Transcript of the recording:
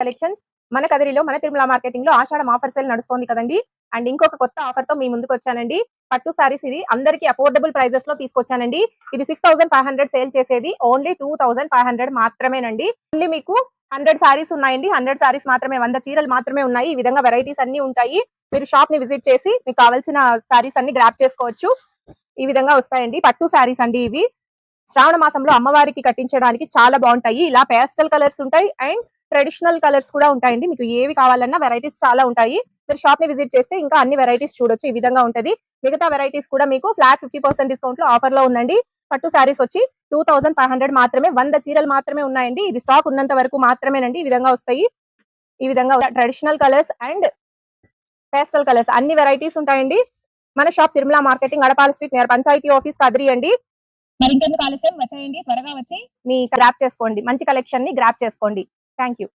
Collection మన కదిరిలో మన తిరుమల మార్కెటింగ్లో ఆషాఢం ఆఫర్ సేల్ నడుస్తోంది కదండి. అండ్ ఇంకొక కొత్త ఆఫర్తో మీ ముందుకు వచ్చానండి పట్టు సారీస్ ఇది అందరికి అఫోర్డబుల్ ప్రైజెస్లో తీసుకొచ్చానండి. ఇది six thousand five hundred sale చేసేది only two thousand five hundred మాత్రమేనండి. ఓన్లీ మీకు హండ్రెడ్ సారీస్ ఉన్నాయండి. హండ్రెడ్ సారీస్ మాత్రమే వంద చీరలు మాత్రమే ఉన్నాయి. ఈ విధంగా వెరైటీస్ అన్ని ఉంటాయి. మీరు షాప్ని విజిట్ చేసి మీకు కావాల్సిన సారీస్ అన్ని గ్రాప్ చేసుకోవచ్చు. ఈ విధంగా వస్తాయండి. పట్టు సారీస్ అండి ఇవి. శ్రావణ మాసంలో అమ్మవారికి కట్టించడానికి చాలా బాగుంటాయి. ఇలా పేస్టల్ కలర్స్ ఉంటాయి. అండ్ ట్రెడిషనల్ కలర్స్ కూడా ఉంటాయండి. మీకు ఏవి కావాలన్నా వెరైటీస్ చాలా ఉంటాయి. మీరు షాప్ని విజిట్ చేస్తే ఇంకా అన్ని వెరైటీస్ చూడొచ్చు. ఈ విధంగా ఉంటది. మిగతా వెరైటీస్ కూడా మీకు ఫ్లాట్ ఫిఫ్టీ పర్సెంట్ డిస్కౌంట్లో ఆఫర్లో ఉందండి. పట్టు సారీస్ వచ్చి టూ థౌసండ్ ఫైవ్ హండ్రెడ్ మాత్రమే వంద చీరలు మాత్రమే ఉన్నాయండి. ఇది స్టాక్ ఉన్నంత వరకు మాత్రమేనండి. ఈ విధంగా వస్తాయి. ఈ విధంగా traditional colours and pastel colours అన్ని వెరైటీస్ ఉంటాయండి. మన shop Tirumala marketing Adapala street near panchayat office Kadiri అండి. మరింకెందుకు ఆలస్యం? వచ్చేయండి. త్వరగా వచ్చి మీ గ్రాప్ చేసుకోండి. మంచి కలెక్షన్ని గ్రాప్ చేసుకోండి. Thank you.